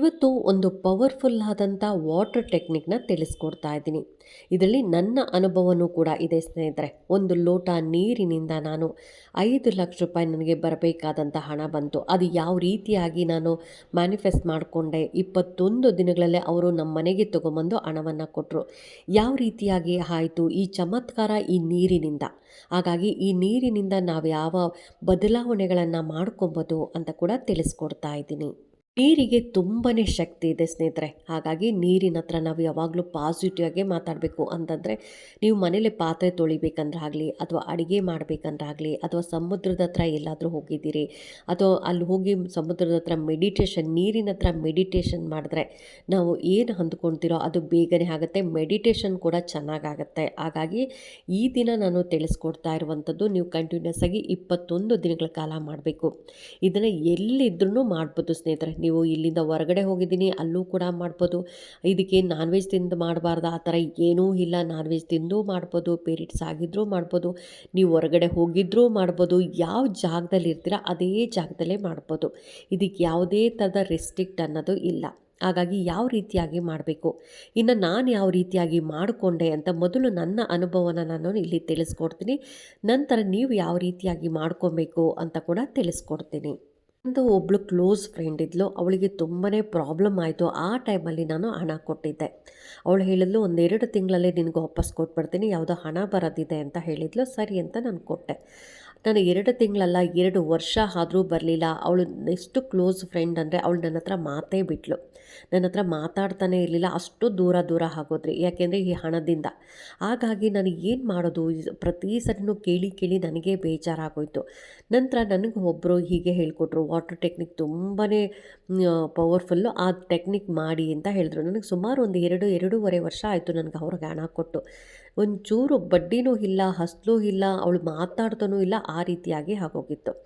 ಇವತ್ತು ಒಂದು ಪವರ್ಫುಲ್ ಆದಂಥ ವಾಟರ್ ಟೆಕ್ನಿಕ್ನ ತಿಳಿಸ್ಕೊಡ್ತಾ ಇದ್ದೀನಿ. ಇದರಲ್ಲಿ ನನ್ನ ಅನುಭವನೂ ಕೂಡ ಇದೆ ಸ್ನೇಹಿತರೆ. ಒಂದು ಲೋಟ ನೀರಿನಿಂದ ನಾನು ಐದು ಲಕ್ಷ ರೂಪಾಯಿ ನನಗೆ ಬರಬೇಕಾದಂಥ ಹಣ ಬಂತು. ಅದು ಯಾವ ರೀತಿಯಾಗಿ ನಾನು ಮ್ಯಾನಿಫೆಸ್ಟ್ ಮಾಡಿಕೊಂಡೆ? ಇಪ್ಪತ್ತೊಂದು ದಿನಗಳಲ್ಲೇ ಅವರು ನಮ್ಮ ಮನೆಗೆ ತೊಗೊಂಬಂದು ಹಣವನ್ನು ಕೊಟ್ಟರು ಯಾವ ರೀತಿಯಾಗಿ ಆಯಿತು? ಈ ಚಮತ್ಕಾರ ಈ ನೀರಿನಿಂದ. ಹಾಗಾಗಿ ಈ ನೀರಿನಿಂದ ನಾವು ಯಾವ ಬದಲಾವಣೆಗಳನ್ನು ಮಾಡ್ಕೊಬೋದು ಅಂತ ಕೂಡ ತಿಳಿಸ್ಕೊಡ್ತಾ ಇದ್ದೀನಿ. ನೀರಿಗೆ ತುಂಬಾ ಶಕ್ತಿ ಇದೆ ಸ್ನೇಹಿತರೆ. ಹಾಗಾಗಿ ನೀರಿನ ಹತ್ರ ನಾವು ಯಾವಾಗಲೂ ಪಾಸಿಟಿವ್ ಆಗೇ ಮಾತಾಡಬೇಕು ಅಂತಂದರೆ ನೀವು ಮನೇಲಿ ಪಾತ್ರೆ ತೊಳಿಬೇಕಂದ್ರೆ ಆಗಲಿ ಅಥವಾ ಅಡುಗೆ ಮಾಡಬೇಕಂದ್ರೆ ಆಗಲಿ ಅಥವಾ ಸಮುದ್ರದ ಹತ್ರ ಎಲ್ಲಾದರೂ ಹೋಗಿದ್ದೀರಿ ಅಥವಾ ಅಲ್ಲಿ ಹೋಗಿ ಸಮುದ್ರದ ಹತ್ರ ಮೆಡಿಟೇಷನ್ ನೀರಿನ ಹತ್ರ ಮೆಡಿಟೇಷನ್ ಮಾಡಿದ್ರೆ ನಾವು ಏನು ಹೊಂದ್ಕೊಳ್ತೀರೋ ಅದು ಬೇಗನೆ ಆಗುತ್ತೆ. ಮೆಡಿಟೇಷನ್ ಕೂಡ ಚೆನ್ನಾಗಾಗುತ್ತೆ. ಹಾಗಾಗಿ ಈ ದಿನ ನಾನು ತಿಳಿಸ್ಕೊಡ್ತಾ ಇರುವಂಥದ್ದು ನೀವು ಕಂಟಿನ್ಯೂಸ್ ಆಗಿ ಇಪ್ಪತ್ತೊಂದು ದಿನಗಳ ಕಾಲ ಮಾಡಬೇಕು. ಇದನ್ನು ಎಲ್ಲಿದ್ರೂ ಮಾಡ್ಬೋದು ಸ್ನೇಹಿತರೆ. ನೀವು ಇಲ್ಲಿಂದ ಹೊರಗಡೆ ಹೋಗಿದ್ದೀನಿ, ಅಲ್ಲೂ ಕೂಡ ಮಾಡ್ಬೋದು. ಇದಕ್ಕೆ ನಾನ್ ವೆಜ್ ತಿಂದು ಮಾಡಬಾರ್ದು, ಆ ಥರ ಏನೂ ಇಲ್ಲ. ನಾನ್ ವೆಜ್ ತಿಂದು ಮಾಡ್ಬೋದು, ಪೇರಿಟ್ಸ್ ಆಗಿದ್ದರೂ ಮಾಡ್ಬೋದು, ನೀವು ಹೊರಗಡೆ ಹೋಗಿದ್ದರೂ ಮಾಡ್ಬೋದು, ಯಾವ ಜಾಗದಲ್ಲಿ ಇರ್ತೀರ ಅದೇ ಜಾಗದಲ್ಲೇ ಮಾಡ್ಬೋದು. ಇದಕ್ಕೆ ಯಾವುದೇ ಥರದ ರೆಸ್ಟ್ರಿಕ್ಟ್ ಅನ್ನೋದು ಇಲ್ಲ. ಹಾಗಾಗಿ ಯಾವ ರೀತಿಯಾಗಿ ಮಾಡಬೇಕು? ಇನ್ನು ನಾನು ಯಾವ ರೀತಿಯಾಗಿ ಮಾಡಿಕೊಂಡೆ ಅಂತ ಮೊದಲು ನನ್ನ ಅನುಭವನ ನಾನು ಇಲ್ಲಿ ತಿಳಿಸ್ಕೊಡ್ತೀನಿ. ನಂತರ ನೀವು ಯಾವ ರೀತಿಯಾಗಿ ಮಾಡ್ಕೊಬೇಕು ಅಂತ ಕೂಡ ತಿಳಿಸ್ಕೊಡ್ತೀನಿ. ಒಂದು ಒಬ್ಬಳು ಕ್ಲೋಸ್ ಫ್ರೆಂಡ್ ಇದ್ಲು. ಅವಳಿಗೆ ತುಂಬಾ ಪ್ರಾಬ್ಲಮ್ ಆಯಿತು. ಆ ಟೈಮಲ್ಲಿ ನಾನು ಹಣ ಕೊಟ್ಟಿದ್ದೆ. ಅವಳು ಹೇಳಿದ್ಲು, ಒಂದೆರಡು ತಿಂಗಳಲ್ಲಿ ನಿನಗೆ ವಾಪಸ್ ಕೊಟ್ಬಿಡ್ತೀನಿ. ಯಾವುದೋ ಹಣ ಬರೋದಿದೆ ಅಂತ ಹೇಳಿದ್ಲು. ಸರಿ ಅಂತ ನಾನು ಕೊಟ್ಟೆ. ನಾನು ಎರಡು ತಿಂಗಳಲ್ಲ, ಎರಡು ವರ್ಷ ಆದರೂ ಬರಲಿಲ್ಲ. ಅವಳು ಎಷ್ಟು ಕ್ಲೋಸ್ ಫ್ರೆಂಡ್ ಅಂದರೆ ಅವಳು ನನ್ನ ಹತ್ರ ಮಾತೇ ಬಿಟ್ಲು. ನನ್ನ ಹತ್ರ ಮಾತಾಡ್ತಾನೆ ಇರಲಿಲ್ಲ. ಅಷ್ಟು ದೂರ ದೂರ ಆಗೋದ್ರಿ. ಯಾಕೆಂದರೆ ಈ ಹಣದಿಂದ. ಹಾಗಾಗಿ ನಾನು ಏನು ಮಾಡೋದು? ಪ್ರತಿ ಸರಿನೂ ಕೇಳಿ ಕೇಳಿ ನನಗೆ ಬೇಜಾರಾಗೋಯಿತು. ನಂತರ ನನಗೆ ಒಬ್ಬರು ಹೀಗೆ ಹೇಳಿಕೊಟ್ರು. ವಾಟರ್ ಟೆಕ್ನಿಕ್ ತುಂಬಾ ಪವರ್ಫುಲ್ಲು ಆ ಟೆಕ್ನಿಕ್ ಮಾಡಿ ಅಂತ ಹೇಳಿದ್ರು. ನನಗೆ ಸುಮಾರು ಒಂದು ಎರಡು, ಎರಡೂವರೆ ವರ್ಷ ಆಯಿತು ನನಗೆ ಅವ್ರಿಗೆ ಹಣ ಕೊಟ್ಟು. ಒಂಚೂರು ಬಡ್ಡಿನೂ ಇಲ್ಲ, ಹಸ್ಲೂ ಇಲ್ಲ, ಅವಳು ಮಾತಾಡ್ತಾನೂ ಇಲ್ಲ, ಆ ರೀತಿಯಾಗಿ ಆಗೋಗಿತ್ತು.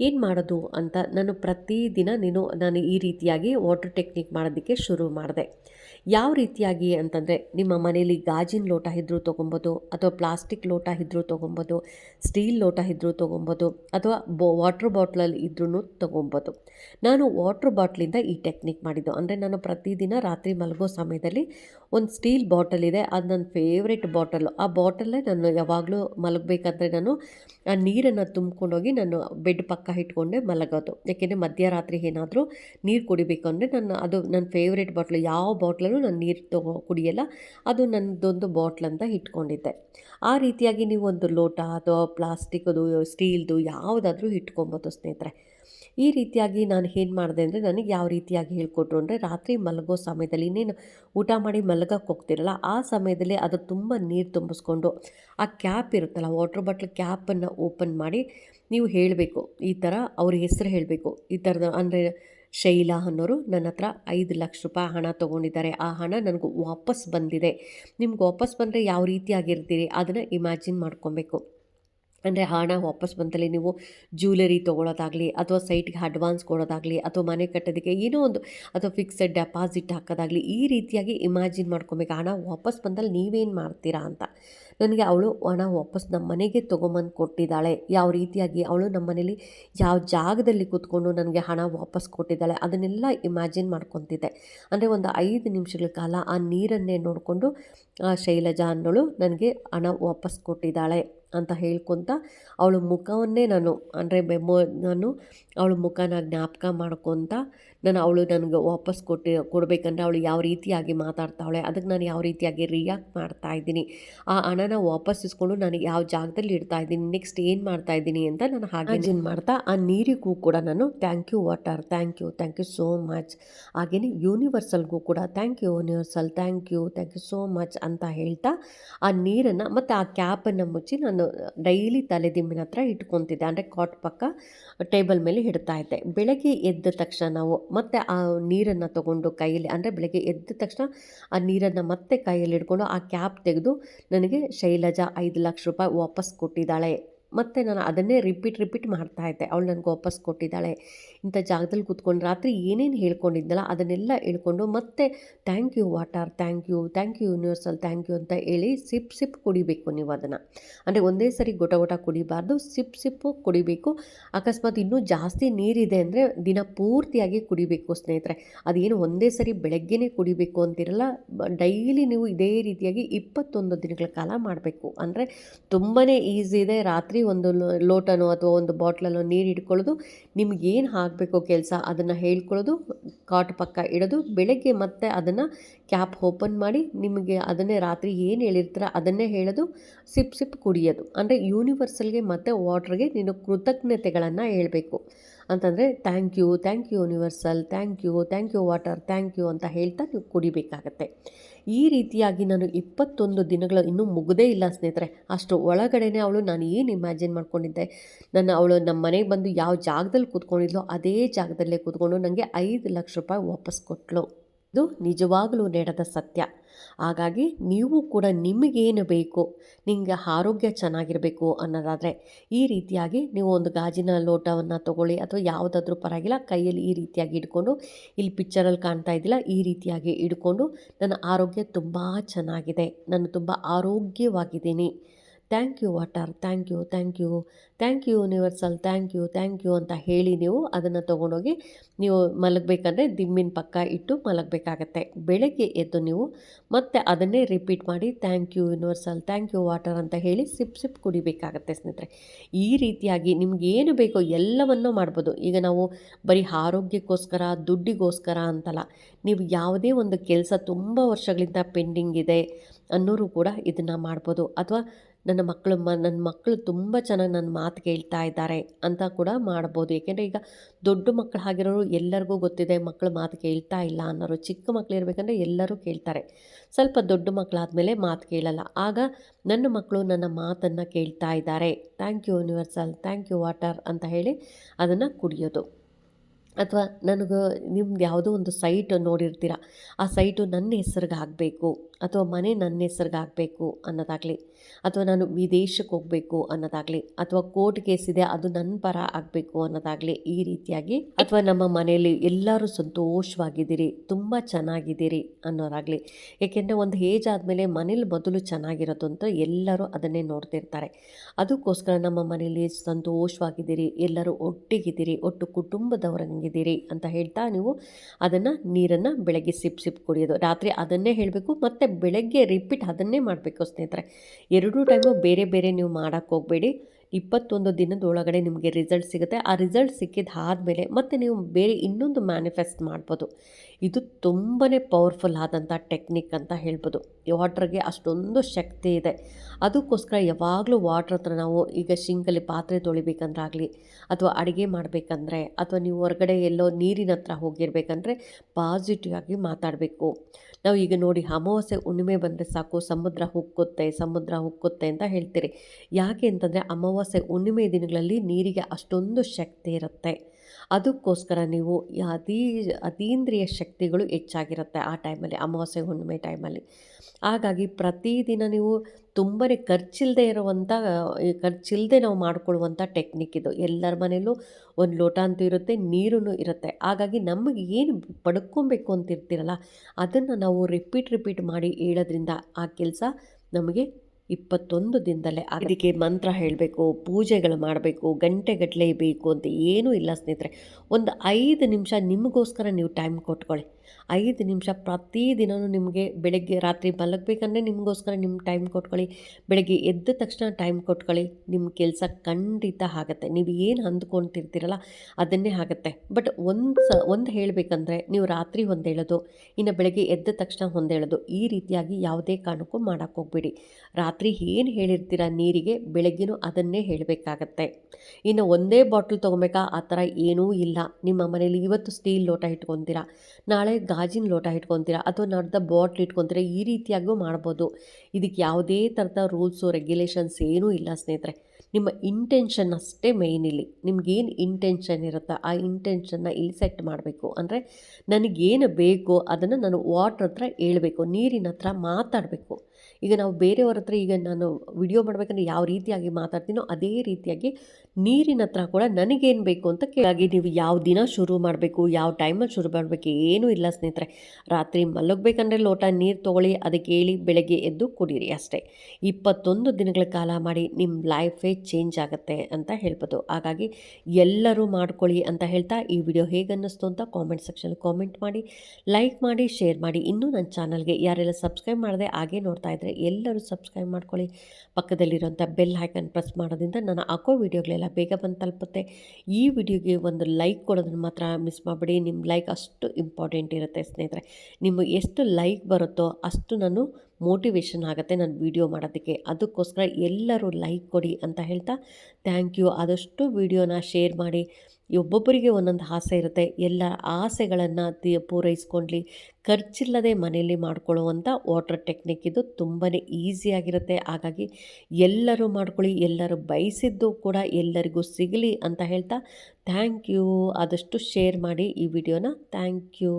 ಏನು ಮಾಡೋದು ಅಂತ ನಾನು ಪ್ರತಿದಿನ ನೀನು, ನಾನು ಈ ರೀತಿಯಾಗಿ ವಾಟರ್ ಟೆಕ್ನಿಕ್ ಮಾಡೋದಕ್ಕೆ ಶುರು ಮಾಡಿದೆ. ಯಾವ ರೀತಿಯಾಗಿ ಅಂತಂದರೆ ನಿಮ್ಮ ಮನೇಲಿ ಗಾಜಿನ ಲೋಟ ಇದ್ದರೂ ತೊಗೊಬೋದು, ಅಥವಾ ಪ್ಲಾಸ್ಟಿಕ್ ಲೋಟ ಇದ್ದರೂ ತೊಗೊಬೋದು, ಸ್ಟೀಲ್ ಲೋಟ ಇದ್ದರೂ ತೊಗೊಬೋದು, ಅಥವಾ ಬೊ ವಾಟ್ರ್ ಬಾಟ್ಲಲ್ಲಿ ಇದ್ರೂ ತೊಗೊಬೋದು. ನಾನು ವಾಟ್ರ್ ಬಾಟ್ಲಿಂದ ಈ ಟೆಕ್ನಿಕ್ ಮಾಡಿದ್ದು. ಅಂದರೆ ನಾನು ಪ್ರತಿದಿನ ರಾತ್ರಿ ಮಲಗೋ ಸಮಯದಲ್ಲಿ ಒಂದು ಸ್ಟೀಲ್ ಬಾಟಲ್ ಇದೆ, ಅದು ನನ್ನ ಫೇವ್ರೆಟ್ ಬಾಟಲ್ ಆ ಬಾಟಲ್ಲೇ ನಾನು ಯಾವಾಗಲೂ ಮಲಗಬೇಕಂದ್ರೆ ನಾನು ಆ ನೀರನ್ನು ತುಂಬ್ಕೊಂಡೋಗಿ ನಾನು ಬೆಡ್ ಪಕ್ಕ ಇಟ್ಕೊಂಡೆ ಮಲಗೋದು. ಯಾಕೆಂದರೆ ಮಧ್ಯರಾತ್ರಿ ಏನಾದರೂ ನೀರು ಕುಡಿಬೇಕು ಅಂದರೆ ನನ್ನ, ಅದು ನನ್ನ ಫೇವ್ರೆಟ್ ಬಾಟ್ಲು ಯಾವ ಬಾಟ್ಲಲ್ಲೂ ನಾನು ನೀರು ತಗೋ ಕುಡಿಯಲ್ಲ, ಅದು ನನ್ನದೊಂದು ಬಾಟ್ಲ್ ಅಂತ ಇಟ್ಕೊಂಡಿದ್ದೆ. ಆ ರೀತಿಯಾಗಿ ನೀವು ಒಂದು ಲೋಟ ಅಥವಾ ಪ್ಲಾಸ್ಟಿಕ್ದು, ಸ್ಟೀಲ್ದು ಯಾವುದಾದ್ರೂ ಇಟ್ಕೊಬೋದು ಸ್ನೇಹಿತರೆ. ಈ ರೀತಿಯಾಗಿ ನಾನು ಏನು ಮಾಡಿದೆ ಅಂದರೆ, ನನಗೆ ಯಾವ ರೀತಿಯಾಗಿ ಹೇಳ್ಕೊಟ್ರು ಅಂದರೆ, ರಾತ್ರಿ ಮಲಗೋ ಸಮಯದಲ್ಲಿ ಇನ್ನೇನು ಊಟ ಮಾಡಿ ಮಲಗಕ್ಕೆ ಹೋಗ್ತಿರಲ್ಲ, ಆ ಸಮಯದಲ್ಲಿ ಅದು ತುಂಬ ನೀರು ತುಂಬಿಸ್ಕೊಂಡು ಆ ಕ್ಯಾಪ್ ಇರುತ್ತಲ್ಲ, ವಾಟ್ರ್ ಬಾಟ್ಲ್ ಕ್ಯಾಪನ್ನು ಓಪನ್ ಮಾಡಿ ನೀವು ಹೇಳಬೇಕು. ಈ ಥರ ಅವ್ರ ಹೆಸರು ಹೇಳಬೇಕು. ಈ ಥರದ ಅಂದರೆ ಶೈಲಾ ಅನ್ನೋರು ನನ್ನ ಹತ್ರ ಐದು ಲಕ್ಷ ರೂಪಾಯಿ ಹಣ ತೊಗೊಂಡಿದ್ದಾರೆ. ಆ ಹಣ ನನಗೂ ವಾಪಸ್ ಬಂದಿದೆ. ನಿಮ್ಗೆ ವಾಪಸ್ ಬಂದರೆ ಯಾವ ರೀತಿಯಾಗಿರ್ತೀರಿ ಅದನ್ನು ಇಮ್ಯಾಜಿನ್ ಮಾಡ್ಕೊಬೇಕು. ಅಂದರೆ ಹಣ ವಾಪಸ್ ಬಂದಲ್ಲಿ ನೀವು ಜ್ಯುವೆಲರಿ ತೊಗೊಳೋದಾಗಲಿ ಅಥವಾ ಸೈಟ್ಗೆ ಅಡ್ವಾನ್ಸ್ ಕೊಡೋದಾಗಲಿ ಅಥವಾ ಮನೆ ಕಟ್ಟೋದಕ್ಕೆ ಏನೋ ಒಂದು ಅಥವಾ ಫಿಕ್ಸೆಡ್ ಡೆಪಾಸಿಟ್ ಹಾಕೋದಾಗಲಿ ಈ ರೀತಿಯಾಗಿ ಇಮ್ಯಾಜಿನ್ ಮಾಡ್ಕೊಬೇಕು. ಹಣ ವಾಪಸ್ ಬಂದಲ್ಲಿ ನೀವೇನು ಮಾಡ್ತೀರಾ ಅಂತ. ನನಗೆ ಅವಳು ಹಣ ವಾಪಸ್ ನಮ್ಮ ಮನೆಗೆ ತೊಗೊಂಬಂದು ಕೊಟ್ಟಿದ್ದಾಳೆ. ಯಾವ ರೀತಿಯಾಗಿ ಅವಳು ನಮ್ಮ ಮನೇಲಿ ಯಾವ ಜಾಗದಲ್ಲಿ ಕೂತ್ಕೊಂಡು ನನಗೆ ಹಣ ವಾಪಸ್ ಕೊಟ್ಟಿದ್ದಾಳೆ ಅದನ್ನೆಲ್ಲ ಇಮ್ಯಾಜಿನ್ ಮಾಡ್ಕೊತಿದ್ದೆ. ಅಂದರೆ ಒಂದು ಐದು ನಿಮಿಷಗಳ ಕಾಲ ಆ ನೀರನ್ನೇ ನೋಡಿಕೊಂಡು ಶೈಲಜಾ ಅನ್ನೋಳು ನನಗೆ ಹಣ ವಾಪಸ್ ಕೊಟ್ಟಿದ್ದಾಳೆ. ಅಂತ ಹೇಳ್ಕೊತ ಅವಳ ಮುಖವನ್ನೇ ನಾನು ಅಂದರೆ ಮೆಮೊ ನಾನು ಅವಳ ಮುಖನ ಜ್ಞಾಪಕ ಮಾಡ್ಕೊತ ನಾನು ಅವಳು ನನಗೆ ವಾಪಸ್ ಕೊಟ್ಟು ಕೊಡಬೇಕಂದ್ರೆ ಅವಳು ಯಾವ ರೀತಿಯಾಗಿ ಮಾತಾಡ್ತಾವಳೆ, ಅದಕ್ಕೆ ನಾನು ಯಾವ ರೀತಿಯಾಗಿ ರಿಯಾಕ್ಟ್ ಮಾಡ್ತಾ ಇದ್ದೀನಿ. ಆ ಹಣನ ವಾಪಸ್ ಇಸ್ಕೊಂಡು ನಾನು ಯಾವ ಜಾಗದಲ್ಲಿ ಇಡ್ತಾ ಇದ್ದೀನಿ ನೆಕ್ಸ್ಟ್ ಏನು ಮಾಡ್ತಾ ಇದ್ದೀನಿ ಅಂತ ನಾನು ಹಾಗೆ ಮಾಡ್ತಾ, ಆ ನೀರಿಗೂ ಕೂಡ ನಾನು thank you water thank you thank you so much ಹಾಗೆಯೇ ಯೂನಿವರ್ಸಲ್ಗೂ ಕೂಡ thank you universal thank you thank you so much ಅಂತ ಹೇಳ್ತಾ, ಆ ನೀರನ್ನು ಮತ್ತು ಆ ಕ್ಯಾಪನ್ನು ಮುಚ್ಚಿ ನಾನು ಡೈಲಿ ತಲೆದಿಂಬಿನ ಹತ್ರ ಇಟ್ಕೊತಿದ್ದೆ. ಅಂದರೆ ಕಾಟ್ ಪಕ್ಕ ಟೇಬಲ್ ಮೇಲೆ ಇಡ್ತಾ ಇದ್ದೆ. ಬೆಳಗ್ಗೆ ಎದ್ದ ತಕ್ಷಣ ನಾವು ಮತ್ತೆ ಆ ನೀರನ್ನು ತಗೊಂಡು ಕೈಯಲ್ಲಿ, ಅಂದರೆ ಬೆಳಗ್ಗೆ ಎದ್ದ ತಕ್ಷಣ ಆ ನೀರನ್ನು ಮತ್ತೆ ಕೈಯಲ್ಲಿ ಹಿಡ್ಕೊಂಡು ಆ ಕ್ಯಾಪ್ ತೆಗೆದು ನನಗೆ ಶೈಲಜಾ ಐದು ಲಕ್ಷ ರೂಪಾಯಿ ವಾಪಸ್ ಕೊಟ್ಟಿದ್ದಾಳೆ. ಮತ್ತು ನಾನು ಅದನ್ನೇ ರಿಪೀಟ್ ರಿಪೀಟ್ ಮಾಡ್ತಾ ಇದ್ದೆ. ಅವಳು ನನಗೆ ವಾಪಸ್ ಕೊಟ್ಟಿದ್ದಾಳೆ. ಇಂಥ ಜಾಗದಲ್ಲಿ ಕೂತ್ಕೊಂಡು ರಾತ್ರಿ ಏನೇನು ಹೇಳ್ಕೊಂಡಿದ್ದಲ್ಲ ಅದನ್ನೆಲ್ಲ ಹೇಳ್ಕೊಂಡು ಮತ್ತೆ thank you water thank you thank you universal thank you ಅಂತ ಹೇಳಿ ಸಿಪ್ ಸಿಪ್ ಕುಡಿಬೇಕು ನೀವು ಅದನ್ನು. ಅಂದರೆ ಒಂದೇ ಸರಿ ಗೊಟ ಗೊಟ ಕುಡಿಬಾರ್ದು ಸಿಪ್ ಸಿಪ್ಪು ಕುಡಿಬೇಕು. ಅಕಸ್ಮಾತ್ ಇನ್ನೂ ಜಾಸ್ತಿ ನೀರಿದೆ ಅಂದರೆ ದಿನ ಪೂರ್ತಿಯಾಗಿ ಕುಡಿಬೇಕು ಸ್ನೇಹಿತರೆ. ಅದೇನು ಒಂದೇ ಸರಿ ಬೆಳಗ್ಗೆನೇ ಕುಡಿಬೇಕು ಅಂತಿರಲ್ಲ, ಡೈಲಿ ನೀವು ಇದೇ ರೀತಿಯಾಗಿ ಇಪ್ಪತ್ತೊಂದು ದಿನಗಳ ಕಾಲ ಮಾಡಬೇಕು. ಅಂದರೆ ತುಂಬಾ ಈಸಿ ಇದೆ, ರಾತ್ರಿ ಒಂದು ಲೋಟನೋ ಅಥವಾ ಒಂದು ಬಾಟ್ಲಲ್ಲೋ ನೀರು ಇಟ್ಕೊಳ್ಳೋದು ಏನು ಹಾಕಬೇಕು ಕೆಲಸ ಅದನ್ನು ಹೇಳ್ಕೊಳ್ಳೋದು, ಕಾಟ್ ಪಕ್ಕ ಇಡೋದು, ಬೆಳಗ್ಗೆ ಮತ್ತೆ ಅದನ್ನು ಕ್ಯಾಪ್ ಓಪನ್ ಮಾಡಿ ನಿಮಗೆ ಅದನ್ನೇ ರಾತ್ರಿ ಏನು ಹೇಳಿರ್ತೀರ ಅದನ್ನೇ ಹೇಳೋದು, ಸಿಪ್ ಸಿಪ್ ಕುಡಿಯೋದು. ಅಂದರೆ ಯೂನಿವರ್ಸಲ್ಗೆ ಮತ್ತು ವಾಟ್ರಿಗೆ ನೀನು ಕೃತಜ್ಞತೆಗಳನ್ನು ಹೇಳಬೇಕು. ಅಂತಂದರೆ thank you thank you universal, thank you thank you water, thank you ಅಂತ ಹೇಳ್ತಾ ನೀವು ಕುಡಿಬೇಕಾಗತ್ತೆ. ಈ ರೀತಿಯಾಗಿ ನಾನು ಇಪ್ಪತ್ತೊಂದು ದಿನಗಳು ಇನ್ನೂ ಮುಗದೇ ಇಲ್ಲ ಸ್ನೇಹಿತರೆ. ಅಷ್ಟು ಒಳಗಡೆನೇ ಅವಳು ನಾನು ಏನು ಇಮ್ಯಾಜಿನ್ ಮಾಡ್ಕೊಂಡಿದ್ದೆ? ನನ್ನ ಅವಳು ನಮ್ಮ ಮನೆಗೆ ಬಂದು ಯಾವ ಜಾಗದಲ್ಲಿ ಕೂತ್ಕೊಂಡಿದ್ಲೋ, ಅದೇ ಜಾಗದಲ್ಲೇ ಕೂತ್ಕೊಂಡು ನನಗೆ ಐದು ಲಕ್ಷ ರೂಪಾಯಿ ವಾಪಸ್ ಕೊಟ್ಟಳು ಇದು ನಿಜವಾಗಲೂ ನಡೆದ ಸತ್ಯ. ಹಾಗಾಗಿ ನೀವು ಕೂಡ ನಿಮಗೇನು ಬೇಕು, ನಿಮಗೆ ಆರೋಗ್ಯ ಚೆನ್ನಾಗಿರಬೇಕು ಅನ್ನೋದಾದರೆ ಈ ರೀತಿಯಾಗಿ ನೀವು ಒಂದು ಗಾಜಿನ ಲೋಟವನ್ನು ತಗೊಳ್ಳಿ ಅಥವಾ ಯಾವುದಾದ್ರೂ ಪರವಾಗಿಲ್ಲ, ಕೈಯಲ್ಲಿ ಈ ರೀತಿಯಾಗಿ ಇಟ್ಕೊಂಡು, ಇಲ್ಲಿ ಪಿಕ್ಚರಲ್ಲಿ ಕಾಣ್ತಾ ಇದ್ದಿಲ್ಲ, ಈ ರೀತಿಯಾಗಿ ಇಟ್ಕೊಂಡು ನನ್ನ ಆರೋಗ್ಯ ತುಂಬ ಚೆನ್ನಾಗಿದೆ, ನಾನು ತುಂಬ ಆರೋಗ್ಯವಾಗಿದ್ದೀನಿ. Thank you water thank you thank you thank you, universal, thank you thank you ಅಂತ ಹೇಳಿ ನೀವು ಅದನ್ನು ತೊಗೊಂಡೋಗಿ ನೀವು ಮಲಗಬೇಕಂದ್ರೆ ದಿಮ್ಮಿನ ಪಕ್ಕ ಇಟ್ಟು ಮಲಗಬೇಕಾಗತ್ತೆ. ಬೆಳಗ್ಗೆ ಎದ್ದು ನೀವು ಮತ್ತೆ ಅದನ್ನೇ ರಿಪೀಟ್ ಮಾಡಿ thank you, universal, thank you water ಅಂತ ಹೇಳಿ ಸಿಪ್ ಸಿಪ್ ಕುಡಿಬೇಕಾಗತ್ತೆ ಸ್ನೇಹಿತರೆ. ಈ ರೀತಿಯಾಗಿ ನಿಮಗೇನು ಬೇಕೋ ಎಲ್ಲವನ್ನೂ ಮಾಡ್ಬೋದು. ಈಗ ನಾವು ಬರೀ ಆರೋಗ್ಯಕ್ಕೋಸ್ಕರ, ದುಡ್ಡಿಗೋಸ್ಕರ ಅಂತಲ್ಲ, ನೀವು ಯಾವುದೇ ಒಂದು ಕೆಲಸ ತುಂಬ ವರ್ಷಗಳಿಂದ ಪೆಂಡಿಂಗ್ ಇದೆ ಅನ್ನೋರು ಕೂಡ ಇದನ್ನು ಮಾಡ್ಬೋದು. ಅಥವಾ ನನ್ನ ಮಕ್ಕಳು ಮ ನನ್ನ ಮಕ್ಕಳು ತುಂಬ ಚೆನ್ನಾಗಿ ನನ್ನ ಮಾತು ಕೇಳ್ತಾ ಇದ್ದಾರೆ ಅಂತ ಕೂಡ ಮಾಡ್ಬೋದು. ಏಕೆಂದರೆ ಈಗ ದೊಡ್ಡ ಮಕ್ಕಳು ಆಗಿರೋರು ಎಲ್ಲರಿಗೂ ಗೊತ್ತಿದೆ ಮಕ್ಕಳು ಮಾತು ಕೇಳ್ತಾ ಇಲ್ಲ ಅನ್ನೋರು. ಚಿಕ್ಕ ಮಕ್ಕಳು ಇರಬೇಕಂದ್ರೆ ಎಲ್ಲರೂ ಕೇಳ್ತಾರೆ. ಸ್ವಲ್ಪ ದೊಡ್ಡ ಮಕ್ಕಳಾದಮೇಲೆ ಮಾತು ಕೇಳಲ್ಲ. ಆಗ ನನ್ನ ಮಕ್ಕಳು ನನ್ನ ಮಾತನ್ನು ಕೇಳ್ತಾ ಇದ್ದಾರೆ. Thank you universal, thank you water ಅಂತ ಹೇಳಿ ಅದನ್ನು ಕುಡಿಯೋದು. ಅಥವಾ ನನಗೆ ನಿಮ್ದು ಯಾವುದೋ ಒಂದು ಸೈಟ್ ನೋಡಿರ್ತೀರ, ಆ ಸೈಟು ನನ್ನ ಹೆಸರಿಗೆ ಆಗಬೇಕು ಅಥವಾ ಮನೆ ನನ್ನ ಹೆಸರಿಗೆ ಆಗಬೇಕು ಅನ್ನೋದಾಗಲಿ, ಅಥವಾ ನಾನು ವಿದೇಶಕ್ಕೆ ಹೋಗಬೇಕು ಅನ್ನೋದಾಗಲಿ, ಅಥವಾ ಕೋರ್ಟ್ ಕೇಸ್ ಇದೆ ಅದು ನನ್ನ ಪರ ಆಗಬೇಕು ಅನ್ನೋದಾಗಲಿ ಈ ರೀತಿಯಾಗಿ, ಅಥವಾ ನಮ್ಮ ಮನೆಯಲ್ಲಿ ಎಲ್ಲರೂ ಸಂತೋಷವಾಗಿದ್ದೀರಿ, ತುಂಬ ಚೆನ್ನಾಗಿದ್ದೀರಿ ಅನ್ನೋದಾಗಲಿ, ಏಕೆಂದರೆ ಒಂದು ಏಜ್ ಆದಮೇಲೆ ಮನೇಲಿ ಮೊದಲು ಚೆನ್ನಾಗಿರೋದು ಅಂತ ಎಲ್ಲರೂ ಅದನ್ನೇ ನೋಡ್ತಿರ್ತಾರೆ. ಅದಕ್ಕೋಸ್ಕರ ನಮ್ಮ ಮನೆಯಲ್ಲಿ ಸಂತೋಷವಾಗಿದ್ದೀರಿ, ಎಲ್ಲರೂ ಒಟ್ಟಿಗಿದ್ದೀರಿ, ಒಟ್ಟು ಕುಟುಂಬದವರಂಗಿದ್ದೀರಿ ಅಂತ ಹೇಳ್ತಾ ನೀವು ಅದನ್ನು ನೀರನ್ನು ಬೆಳಗ್ಗೆ ಸಿಪ್ ಸಿಪ್ ಕುಡಿಯೋದು. ರಾತ್ರಿ ಅದನ್ನೇ ಹೇಳಬೇಕು, ಮತ್ತು ಬೆಳಗ್ಗೆ ರಿಪೀಟ್ ಅದನ್ನೇ ಮಾಡಬೇಕು ಸ್ನೇಹಿತರೆ. ಎರಡೂ ಟೈಮು ಬೇರೆ ಬೇರೆ ನೀವು ಮಾಡೋಕ್ಕೆ ಹೋಗಬೇಡಿ. ಇಪ್ಪತ್ತೊಂದು ದಿನದೊಳಗಡೆ ನಿಮಗೆ ರಿಸಲ್ಟ್ ಸಿಗುತ್ತೆ. ಆ ರಿಸಲ್ಟ್ ಸಿಕ್ಕಿದ ಆದಮೇಲೆ ಮತ್ತೆ ನೀವು ಬೇರೆ ಇನ್ನೊಂದು ಮ್ಯಾನಿಫೆಸ್ಟ್ ಮಾಡ್ಬೋದು. ಇದು ತುಂಬಾ ಪವರ್ಫುಲ್ ಆದಂಥ ಟೆಕ್ನಿಕ್ ಅಂತ ಹೇಳ್ಬೋದು. ವಾಟ್ರಿಗೆ ಅಷ್ಟೊಂದು ಶಕ್ತಿ ಇದೆ. ಅದಕ್ಕೋಸ್ಕರ ಯಾವಾಗಲೂ ವಾಟ್ರ್ ಹತ್ರ ನಾವು ಈಗ ಶಿಂಕಲ್ಲಿ ಪಾತ್ರೆ ತೊಳಿಬೇಕಂದ್ರಾಗಲಿ ಅಥವಾ ಅಡುಗೆ ಮಾಡಬೇಕಂದ್ರೆ ಅಥವಾ ನೀವು ಹೊರಗಡೆ ಎಲ್ಲೋ ನೀರಿನ ಹತ್ರ ಹೋಗಿರ್ಬೇಕಂದ್ರೆ ಪಾಸಿಟಿವ್ ಆಗಿ ಮಾತಾಡಬೇಕು. ನಾವು ಈಗ ನೋಡಿ ಅಮಾವಾಸ್ಯೆ ಹುಣ್ಣಿಮೆ ಬಂದರೆ ಸಾಕು, ಸಮುದ್ರ ಹುಕ್ಕುತ್ತೆ ಸಮುದ್ರ ಹುಕ್ಕುತ್ತೆ ಅಂತ ಹೇಳ್ತೀರಿ. ಯಾಕೆ ಅಂತಂದರೆ ಅಮಾವಾಸ್ಯೆ ಹುಣ್ಣಿಮೆ ದಿನಗಳಲ್ಲಿ ನೀರಿಗೆ ಅಷ್ಟೊಂದು ಶಕ್ತಿ ಇರುತ್ತೆ. ಅದಕ್ಕೋಸ್ಕರ ನೀವು ಅತೀ ಅತೀಂದ್ರಿಯ ಶಕ್ತಿಗಳು ಹೆಚ್ಚಾಗಿರುತ್ತೆ ಆ ಟೈಮಲ್ಲಿ, ಅಮಾವಾಸ್ಯೆ, ಹುಣ್ಣಿಮೆ ಟೈಮಲ್ಲಿ. ಹಾಗಾಗಿ ಪ್ರತಿದಿನ ನೀವು ತುಂಬಾ ಖರ್ಚಿಲ್ಲದೆ ಇರುವಂಥ ಖರ್ಚಿಲ್ಲದೆ ನಾವು ಮಾಡ್ಕೊಳ್ಳುವಂಥ ಟೆಕ್ನಿಕ್ ಇದು. ಎಲ್ಲರ ಮನೆಯಲ್ಲೂ ಒಂದು ಲೋಟ ಅಂತೂ ಇರುತ್ತೆ ನೀರೂ ಇರುತ್ತೆ. ಹಾಗಾಗಿ ನಮಗೆ ಏನು ಪಡ್ಕೊಬೇಕು ಅಂತ ಇರ್ತೀರಲ್ಲ ಅದನ್ನು ನಾವು ರಿಪೀಟ್ ರಿಪೀಟ್ ಮಾಡಿ ಹೇಳೋದ್ರಿಂದ ಆ ಕೆಲಸ ನಮಗೆ ಇಪ್ಪತ್ತೊಂದು ದಿನದಲ್ಲೇ ಅದಕ್ಕೆ ಮಂತ್ರ ಹೇಳಬೇಕು, ಪೂಜೆಗಳು ಮಾಡಬೇಕು ಗಂಟೆಗಟ್ಟಲೆ ಬೇಕು ಅಂತ ಏನೂ ಇಲ್ಲ ಸ್ನೇಹಿತರೆ. ಒಂದು ಐದು ನಿಮಿಷ ನಿಮಗೋಸ್ಕರ ನೀವು ಟೈಮ್ ಕೊಟ್ಕೊಳ್ಳಿ. ಐದು ನಿಮಿಷ ಪ್ರತಿದಿನವೂ ನಿಮಗೆ ಬೆಳಗ್ಗೆ ರಾತ್ರಿ ಮಲಗಬೇಕಂದ್ರೆ ನಿಮಗೋಸ್ಕರ ನಿಮ್ಮ ಟೈಮ್ ಕೊಟ್ಕೊಳ್ಳಿ. ಬೆಳಗ್ಗೆ ಎದ್ದ ತಕ್ಷಣ ಟೈಮ್ ಕೊಟ್ಕೊಳ್ಳಿ. ನಿಮ್ಮ ಕೆಲಸ ಖಂಡಿತ ಆಗುತ್ತೆ. ನೀವು ಏನು ಅಂದ್ಕೊಂತಿರ್ತೀರಲ್ಲ, ಅದನ್ನೇ ಆಗುತ್ತೆ. ಬಟ್ ಒಂದು ಸ, ಒಂದು ಹೇಳಬೇಕಂದ್ರೆ ನೀವು ರಾತ್ರಿ ಹೊಂದೇಳೋದು, ಇನ್ನು ಬೆಳಗ್ಗೆ ಎದ್ದ ತಕ್ಷಣ ಹೊಂದೇಳೋದು, ಈ ರೀತಿಯಾಗಿ ಯಾವುದೇ ಕಾರಣಕ್ಕೂ ಮಾಡೋಕ್ಕೆ ಹೋಗ್ಬೇಡಿ. ರಾತ್ರಿ ಏನು ಹೇಳಿರ್ತೀರ ನೀರಿಗೆ, ಬೆಳಗ್ಗೆನೂ ಅದನ್ನೇ ಹೇಳಬೇಕಾಗತ್ತೆ. ಇನ್ನು ಒಂದೇ ಬಾಟ್ಲ್ ತೊಗೊಬೇಕಾ? ಆ ಥರ ಏನೂ ಇಲ್ಲ. ನಿಮ್ಮ ಮನೇಲಿ ಇವತ್ತು ಸ್ಟೀಲ್ ಲೋಟ ಇಟ್ಕೊತೀರಾ? ನಾಳೆ ಗಾಜಿನ ಲೋಟ ಇಟ್ಕೊತೀರಾ ಅಥವಾ ನಡೆದ ಬಾಟ್ಲ್ ಇಟ್ಕೊತೀರಾ, ಈ ರೀತಿಯಾಗೂ ಮಾಡ್ಬೋದು. ಇದಕ್ಕೆ ಯಾವುದೇ ಥರದ ರೂಲ್ಸು, ರೆಗ್ಯುಲೇಷನ್ಸ್ ಏನೂ ಇಲ್ಲ ಸ್ನೇಹಿತರೆ. ನಿಮ್ಮ ಇಂಟೆನ್ಷನ್ ಅಷ್ಟೇ ಮೇಯ್ನ್ ಇಲ್ಲಿ. ನಿಮ್ಗೇನು ಇಂಟೆನ್ಷನ್ ಇರುತ್ತೋ ಆ ಇಂಟೆನ್ಷನ್ನ ಇಲ್ಲಿ ಸೆಟ್ ಮಾಡಬೇಕು. ಅಂದರೆ ನನಗೇನು ಬೇಕೋ ಅದನ್ನು ನಾನು ವಾಟ್ರ್ ಹತ್ರ ಹೇಳಬೇಕು, ನೀರಿನ ಹತ್ರ ಮಾತಾಡಬೇಕು. ಈಗ ನಾವು ಬೇರೆಯವ್ರ ಹತ್ರ ಈಗ ನಾನು ವಿಡಿಯೋ ಮಾಡಬೇಕಂದ್ರೆ ಯಾವ ರೀತಿಯಾಗಿ ಮಾತಾಡ್ತೀನೋ ಅದೇ ರೀತಿಯಾಗಿ ನೀರಿನ ಹತ್ರ ಕೂಡ ನನಗೇನು ಬೇಕು ಅಂತ ಕೇಳಾಗಿ ನೀವು ಯಾವ ದಿನ ಶುರು ಮಾಡಬೇಕು, ಯಾವ ಟೈಮಲ್ಲಿ ಶುರು ಮಾಡಬೇಕು ಏನೂ ಇಲ್ಲ ಸ್ನೇಹಿತರೆ. ರಾತ್ರಿ ಮಲಗಬೇಕಂದ್ರೆ ಲೋಟ ನೀರು ತೊಗೊಳ್ಳಿ ಅದಕ್ಕೆ ಹೇಳಿ ಬೆಳಗ್ಗೆ ಎದ್ದು ಕುಡೀರಿ ಅಷ್ಟೇ. ಇಪ್ಪತ್ತೊಂದು ದಿನಗಳ ಕಾಲ ಮಾಡಿ ನಿಮ್ಮ ಲೈಫೇ ಚೇಂಜ್ ಆಗುತ್ತೆ ಅಂತ ಹೇಳ್ಬೋದು. ಹಾಗಾಗಿ ಎಲ್ಲರೂ ಮಾಡ್ಕೊಳ್ಳಿ ಅಂತ ಹೇಳ್ತಾ ಈ ವಿಡಿಯೋ ಹೇಗೆ ಅನ್ನಿಸ್ತು ಅಂತ ಕಾಮೆಂಟ್ ಸೆಕ್ಷನ್ ಕಾಮೆಂಟ್ ಮಾಡಿ ಲೈಕ್ ಮಾಡಿ ಶೇರ್ ಮಾಡಿ. ಇನ್ನೂ ನನ್ನ ಚಾನಲ್ಗೆ ಯಾರೆಲ್ಲ ಸಬ್ಸ್ಕ್ರೈಬ್ ಮಾಡಿದೆ ಹಾಗೆ ನೋಡ್ತಾ ಇದ್ದರೆ ಎಲ್ಲರೂ ಸಬ್ಸ್ಕ್ರೈಬ್ ಮಾಡ್ಕೊಳ್ಳಿ. ಪಕ್ಕದಲ್ಲಿರುವಂಥ ಬೆಲ್ ಹೈಕನ್ ಪ್ರೆಸ್ ಮಾಡೋದ್ರಿಂದ ನಾನು ಹಾಕೋ ವೀಡಿಯೋಗಳೆಲ್ಲ ಬೇಗ ಬಂದು ತಲುಪುತ್ತೆ. ಈ ವಿಡಿಯೋಗೆ ಒಂದು ಲೈಕ್ ಕೊಡೋದನ್ನು ಮಾತ್ರ ಮಿಸ್ ಮಾಡಬೇಡಿ. ನಿಮ್ಮ ಲೈಕ್ ಅಷ್ಟು ಇಂಪಾರ್ಟೆಂಟ್ ಇರುತ್ತೆ ಸ್ನೇಹಿತರೆ. ನಿಮಗೆ ಎಷ್ಟು ಲೈಕ್ ಬರುತ್ತೋ ಅಷ್ಟು ನಾನು ಮೋಟಿವೇಶನ್ ಆಗುತ್ತೆ ನಾನು ವಿಡಿಯೋ ಮಾಡೋದಕ್ಕೆ. ಅದಕ್ಕೋಸ್ಕರ ಎಲ್ಲರೂ ಲೈಕ್ ಕೊಡಿ ಅಂತ ಹೇಳ್ತಾ ಥ್ಯಾಂಕ್ ಯು ಆದಷ್ಟು ವಿಡಿಯೋನ ಶೇರ್ ಮಾಡಿ. ಒಬ್ಬೊಬ್ಬರಿಗೆ ಒಂದೊಂದು ಆಸೆ ಇರುತ್ತೆ. ಎಲ್ಲ ಆಸೆಗಳನ್ನು ತಿ ಪೂರೈಸ್ಕೊಂಡ್ಲಿ. ಖರ್ಚಿಲ್ಲದೆ ಮನೆಯಲ್ಲಿ ಮಾಡ್ಕೊಳ್ಳುವಂಥ ವಾಟರ್ ಟೆಕ್ನಿಕ್ ಇದು ತುಂಬಾ ಈಸಿಯಾಗಿರುತ್ತೆ ಹಾಗಾಗಿ ಎಲ್ಲರೂ ಮಾಡ್ಕೊಳ್ಳಿ. ಎಲ್ಲರೂ ಬಯಸಿದ್ದು ಕೂಡ ಎಲ್ಲರಿಗೂ ಸಿಗಲಿ ಅಂತ ಹೇಳ್ತಾ ಥ್ಯಾಂಕ್ ಯು ಆದಷ್ಟು ಶೇರ್ ಮಾಡಿ ಈ ವಿಡಿಯೋನ ಥ್ಯಾಂಕ್ ಯು